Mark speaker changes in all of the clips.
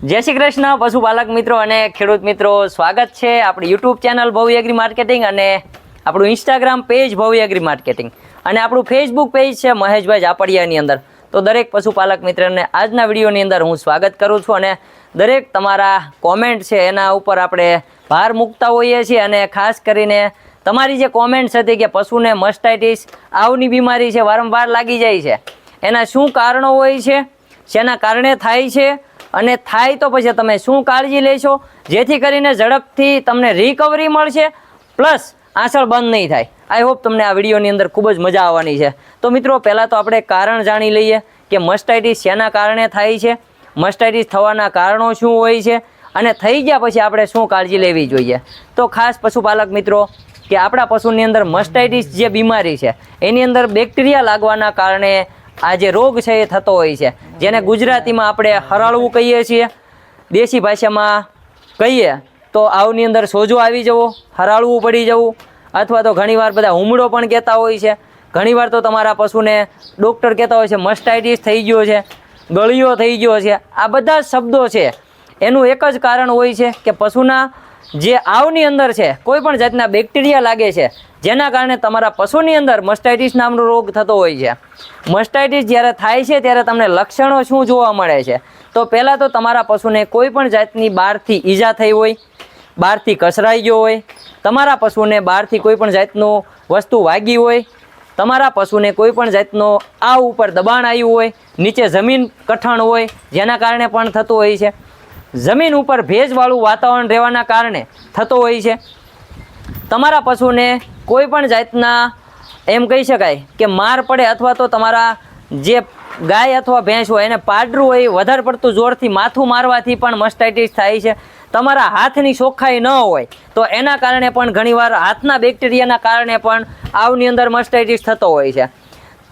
Speaker 1: જય શ્રી કૃષ્ણ, પશુપાલક મિત્રો અને ખેડૂત મિત્રો, સ્વાગત છે આપણી YouTube channel Bhavya agri marketing અને આપણું Instagram page Bhavya agri marketing અને આપણું ફેસબુક પેજ છે મહેશભાઈ જાપડિયાની અંદર. તો દરેક પશુપાલક મિત્રને આજના વિડીયોની અંદર હું સ્વાગત કરું છું અને દરેક તમારા કોમેન્ટ છે એના ઉપર આપણે ભાર મૂકતા હોઈએ છીએ અને ખાસ કરીને તમારી જે કોમેન્ટ્સ હતી કે પશુને મસ્ટાઇટિસ આવની બીમારી છે, વારંવાર લાગી જાય છે, એના શું કારણો હોય છે, શેના કારણે થાય છે અને થાય તો પછી તમે શું કાળજી લેશો? જેથી કરીને ઝડપથી તમને રિકવરી મળશે પ્લસ આંસળ બંધ નહીં થાય. આઈ હોપ તમને આ વિડીયોની અંદર ખૂબ જ મજા આવવાની છે. તો મિત્રો, પહેલાં તો આપણે કારણ જાણી લઈએ કે મસ્ટાઇટિસ શેના કારણે થાય છે? મસ્ટાઇટિસ થવાના કારણો શું હોય છે? અને થઈ ગયા પછી આપણે શું કાળજી લેવી જોઈએ? તો ખાસ પશુપાલક મિત્રો, કે આપણા પશુની અંદર મસ્ટાઇટિસ જે બીમારી છે, એની અંદર બેક્ટેરિયા લાગવાના કારણે આ જે રોગ છે એ થતો હોય છે. જેને ગુજરાતીમાં આપણે હરાળવું કહીએ છીએ. દેશી ભાષામાં કહીએ તો આવની અંદર સોજો આવી જવો, હરાળવું પડી જવું, અથવા તો ઘણીવાર બધા હુમડો પણ કહેતા હોય છે. ઘણીવાર તો તમારા પશુને ડૉક્ટર કહેતા હોય છે, મસ્ટાઇટિસ થઈ ગયો છે, ગળિયો થઈ ગયો છે. આ બધા શબ્દો છે. એનું એક જ કારણ હોય છે કે પશુના જે આવની અંદર છે, કોઈ પણ જાતના બેક્ટેરિયા લાગે છે, જેના કારણે તમારા પશુની અંદર મસ્ટાઇટિસ નામનો રોગ થતો હોય છે. મસ્ટાઇટિસ જ્યારે થાય છે, ત્યારે તમને લક્ષણો શું જોવા મળે છે? તો પહેલાં તો તમારા પશુને કોઈ પણ જાતની બહારથી ઈજા થઈ હોય, બહારથી કસરાઈ ગયો હોય, તમારા પશુને બહારથી કોઈ પણ જાતનું વસ્તુ વાગી હોય, તમારા પશુને કોઈ પણ જાતનો આ ઉપર દબાણ આવ્યું હોય, નીચે જમીન કઠણ હોય, જેના કારણે પણ થતું હોય છે. જમીન ઉપર ભેજવાળું વાતાવરણ રહેવાના કારણે થતો હોય છે. તમારા પશુને કોઈ પણ જાતના એમ કહી શકાય કે માર પડે અથવા તો તમારા જે ગાય અથવા ભેંસ હોય એને પાડરું હોય વધારે પડતું જોરથી માથું મારવાથી પણ મસ્ટાઇટિસ થાય છે. તમારા હાથની ચોખ્ખાઈ ન હોય તો એના કારણે પણ ઘણીવાર હાથના બેક્ટેરિયાના કારણે પણ આવની અંદર મસ્ટાઇટિસ થતો હોય છે.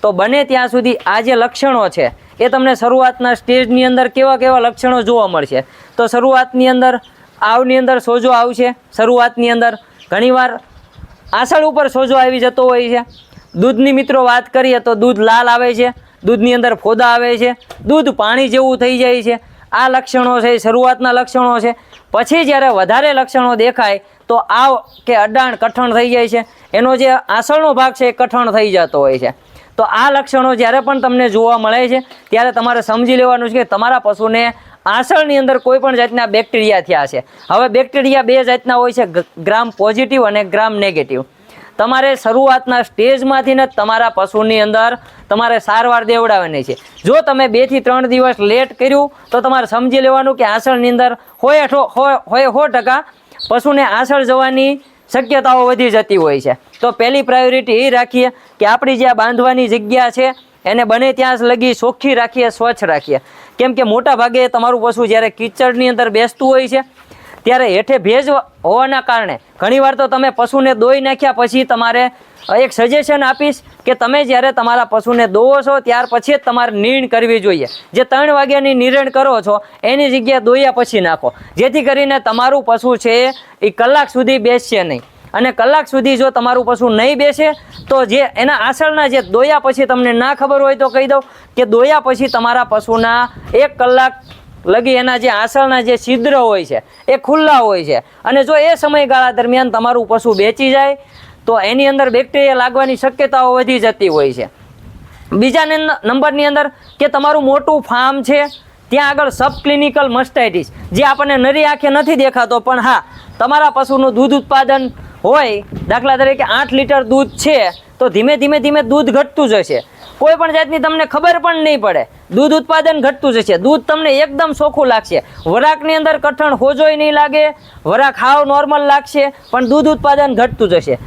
Speaker 1: તો બને ત્યાં સુધી આ જે લક્ષણો છે એ તમને શરૂઆતના સ્ટેજની અંદર કેવા કેવા લક્ષણો જોવા મળશે? તો શરૂઆતની અંદર, આવની અંદર સોજો આવશે. શરૂઆતની અંદર ઘણીવાર આસળ ઉપર સોજો આવી જતો હોય છે. દૂધની મિત્રો વાત કરીએ તો દૂધ લાલ આવે છે, દૂધની અંદર ફોદા આવે છે, દૂધ પાણી જેવું થઈ જાય છે. આ લક્ષણો છે શરૂઆતના લક્ષણો છે. પછી જ્યારે વધારે લક્ષણો દેખાય તો આવ કે અડાણ કઠણ થઈ જાય છે. એનો જે આસળનો ભાગ છે, એ કઠણ થઈ જતો હોય છે. તો આ લક્ષણો જ્યારે પણ તમને જોવા મળે છે, ત્યારે તમારે સમજી લેવાનું છે કે તમારા પશુને આસળની અંદર કોઈ પણ જાતના બેક્ટેરિયા થયા છે. હવે બેક્ટેરિયા બે જાતના હોય છે ગ્રામ પોઝિટિવ અને ગ્રામ નેગેટિવ તમારે શરૂઆતના સ્ટેજમાંથી જ તમારા પશુની અંદર તમારે સારવાર દેવડાવવાની છે. જો તમે બેથી ત્રણ દિવસ લેટ કર્યું, તો તમારે સમજી લેવાનું કે આસળની અંદર હોય અઠો- હોય સો ટકા પશુને આસળ જવાની શક્યતાઓ વધી જતી હોય છે. તો પહેલી પ્રાયોરિટી એ રાખીએ કે આપણી જે બાંધવાની જગ્યા છે એને બને ત્યાં લગી ચોખ્ખી રાખીએ, સ્વચ્છ રાખીએ. કેમ કે મોટા ભાગે તમારું પશુ જ્યારે કિચડની અંદર બેસતું હોય છે, ત્યારે હેઠે ભેજ હોવાના કારણે ઘણીવાર તો તમે પશુને દોઈ નાખ્યા પછી તમારે એક સજેશન આપીશ કે તમે જ્યારે તમારા પશુને દોવો છો, ત્યાર પછી જ તમારે નીણ કરવી જોઈએ. જે ત્રણ વાગ્યાની નિરણ કરો છો, એની જગ્યાએ દોયા પછી નાખો. જેથી કરીને તમારું પશુ છે એ કલાક સુધી બેસશે નહીં. અને કલાક સુધી જો તમારું પશુ નહીં બેસે, તો જે એના આસળના જે દોયા પછી તમને ના ખબર હોય તો કહી દઉં કે દોયા પછી તમારા પશુના એક કલાક લગી એના જે આસળના જે છિદ્ર હોય છે, એ ખુલ્લા હોય છે. અને જો એ સમયગાળા દરમિયાન તમારું પશુ બેચી જાય, તો એની અંદર બેક્ટેરિયા લાગવાની શક્યતાઓ વધી જતી હોય છે. બીજા નંબરની અંદર કે તમારું મોટું ફાર્મ છે, ત્યાં આગળ સબ ક્લિનિકલ મસ્ટાઇટીસ જે આપણને નરી આંખે નથી દેખાતો, પણ હા, તમારા પશુનું દૂધ ઉત્પાદન હોય, દાખલા તરીકે આઠ લીટર દૂધ છે, તો ધીમે ધીમે ધીમે દૂધ ઘટતું જશે. કોઈ પણ જાતની તમને ખબર પણ નહીં પડે. દૂધ ઉત્પાદન ઘટતું જશે. દૂધ તમને એકદમ ચોખ્ખું લાગશે. વરાકની અંદર કઠણ હોજોય નહીં લાગે, વરાક હાવ નોર્મલ લાગશે, પણ દૂધ ઉત્પાદન ઘટતું જશે.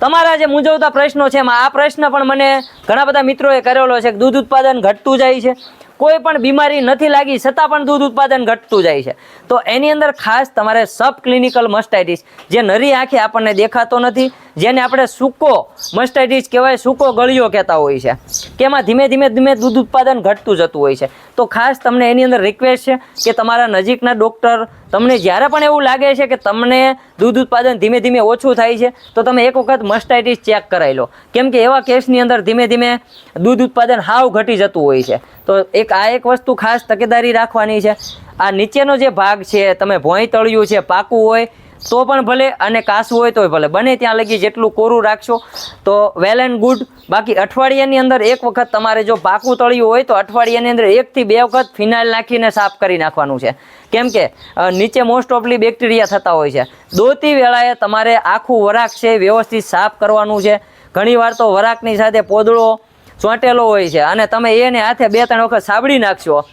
Speaker 1: તમારા જે મૂંઝવતા પ્રશ્નો છે એમાં આ પ્રશ્ન પણ મને ઘણા બધા મિત્રોએ કરેલો છે કે દૂધ ઉત્પાદન ઘટતું જાય છે. કોઈ પણ બીમારી નથી લાગી, છતાં પણ દૂધ ઉત્પાદન ઘટતું જાય છે. તો એની અંદર ખાસ તમારે સબ ક્લિનિકલ મસ્ટાઇટિસ જે નરી આંખે આપણને દેખાતો નથી, જેને આપણે સૂકો મસ્ટાઇટીસ કહેવાય, સૂકો ગળિયો કહેતા હોય છે. કે એમાં ધીમે ધીમે ધીમે દૂધ ઉત્પાદન ઘટતું જતું હોય છે. તો ખાસ તમને એની અંદર રિક્વેસ્ટ છે કે તમારા નજીકના ડૉક્ટર તમને જ્યારે પણ એવું લાગે છે કે તમને દૂધ ઉત્પાદન ધીમે ધીમે ઓછું થાય છે, તો તમે એક વખત મસ્ટાઇટીસ ચેક કરાવી લો. કેમ કે એવા કેસની અંદર ધીમે ધીમે દૂધ ઉત્પાદન હાવ ઘટી જતું હોય છે. તો એક આ એક વસ્તુ ખાસ તકેદારી રાખવાની છે. આ નીચેનો જે ભાગ છે, તમે ભોંય તળિયું છે, પાકું હોય તો પણ ભલે અને કાસું હોય તોય ભલે. બને ત્યાં લગી જેટલું કોરું રાખશો તો વેલ એન્ડ ગુડ બાકી અઠવાડિયાની અંદર એક વખત તમારે જો પાકું તળિયું હોય તો અઠવાડિયાની અંદર એકથી બે વખત ફિનાઇલ નાખીને સાફ કરી નાખવાનું છે. કેમ કે નીચે મોસ્ટ ઓફલી બેક્ટેરિયા થતા હોય છે. દોતી વેળાએ તમારે આખું વરાક છે વ્યવસ્થિત સાફ કરવાનું છે. ઘણીવાર તો વરાકની સાથે પોદળો ચોંટેલો હોય છે અને તમે એને હાથે બે ત્રણ વખત સાબડી નાખશો.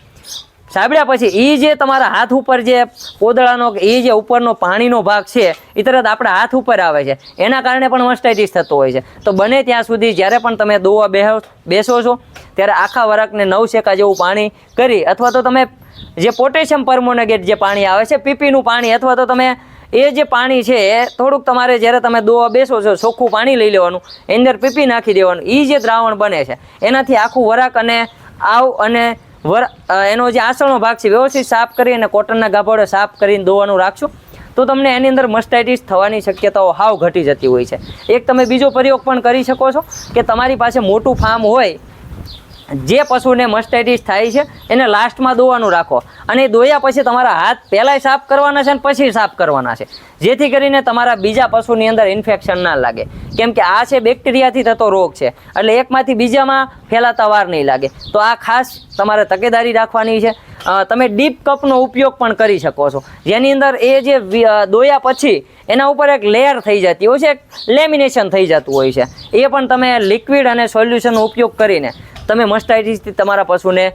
Speaker 1: સાબડ્યા પછી એ જે તમારા હાથ ઉપર જે પોદળાનો એ જે ઉપરનો પાણીનો ભાગ છે એ તરત આપણા હાથ ઉપર આવે છે. એના કારણે પણ મસ્ટાઇટિસ થતો હોય છે. તો બને ત્યાં સુધી જ્યારે પણ તમે દોવા બેહો, બેસો છો, ત્યારે આખા વરખને નવ શેકા જેવું પાણી કરી અથવા તો તમે જે પોટેશિયમ પરમોનેગેટ જે પાણી આવે છે, પીપીનું પાણી અથવા તો તમે એ જે પાણી છે, એ થોડુંક તમારે જ્યારે તમે દોવા બેસો છો, ચોખ્ખું પાણી લઈ લેવાનું, એની અંદર પીપી નાખી દેવાનું એ જે દ્રાવણ બને છે, એનાથી આખું વરાક અને આવ અને વર એનો જે આસળનો ભાગ છે, વ્યવસ્થિત સાફ કરી અને કોટનના ગાભોડે સાફ કરીને દોવાનું રાખશો, તો તમને એની અંદર મસ્ટાઇટિસ થવાની શક્યતાઓ હાવ ઘટી જતી હોય છે. એક તમે બીજો પ્રયોગ પણ કરી શકો છો કે તમારી પાસે મોટું ફાર્મ હોય, જે પશુને મસ્ટાઇટિસ થાય છે, એને લાસ્ટમાં દોવાનું રાખો. અને દોયા પછી તમારા હાથ પહેલાંય સાફ કરવાના છે અને પછી સાફ કરવાના છે. જેથી કરીને તમારા બીજા પશુની અંદર ઇન્ફેક્શન ના લાગે. કેમ કે આ છે બેક્ટેરિયાથી થતો રોગ છે. એટલે એકમાંથી બીજામાં ફેલાતા વાર નહીં લાગે. તો આ ખાસ તમારે તકેદારી રાખવાની છે. તમે ડીપ કપનો ઉપયોગ પણ કરી શકો છો. જેની અંદર એ જે દોયા પછી એના ઉપર એક લેયર થઈ જતી હોય છે, એક લેમિનેશન થઈ જતું હોય છે. એ પણ તમે લિક્વિડ અને સોલ્યુશનનો ઉપયોગ કરીને તમે મસ્ટાઇટિસથી તમારા પશુને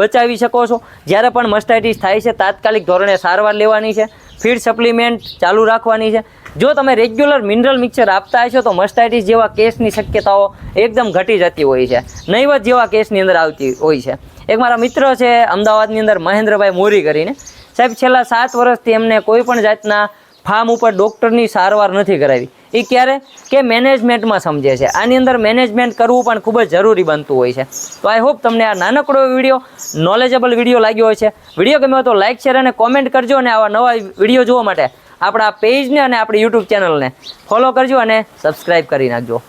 Speaker 1: બચાવી શકો છો. જ્યારે પણ મસ્ટાઇટિસ થાય છે, તાત્કાલિક ધોરણે સારવાર લેવાની છે. ફીડ સપ્લિમેન્ટ ચાલુ રાખવાની છે. જો તમે રેગ્યુલર મિનરલ મિક્સર આપતા હશો, તો મસ્ટાઇટિસ જેવા કેસની શક્યતાઓ એકદમ ઘટી જતી હોય છે. નહીવત જેવા કેસની અંદર આવતી હોય છે. એક મારા મિત્ર છે, અમદાવાદની અંદર મહેન્દ્રભાઈ મોરી કરીને. સાહેબ, છેલ્લા સાત વર્ષથી એમને કોઈ પણ જાતના ફાર્મ ઉપર ડૉક્ટરની સારવાર નથી કરાવી. એ ક્યારે? કે મેનેજમેન્ટમાં સમજે છે. આની અંદર મેનેજમેન્ટ કરવું પણ ખૂબ જ જરૂરી બનતું હોય છે. તો આઈ હોપ તમને આ નાનકડો વીડિયો નોલેજેબલ વીડિયો લાગ્યો હોય છે વીડિયો ગમ્યો તો લાઇક શેર અને કોમેન્ટ કરજો અને આવા નવા વીડિયો જોવા માટે આપણા પેજને અને આપણી યુટ્યુબ ચેનલને ફોલો કરજો અને સબસ્ક્રાઈબ કરી નાખજો.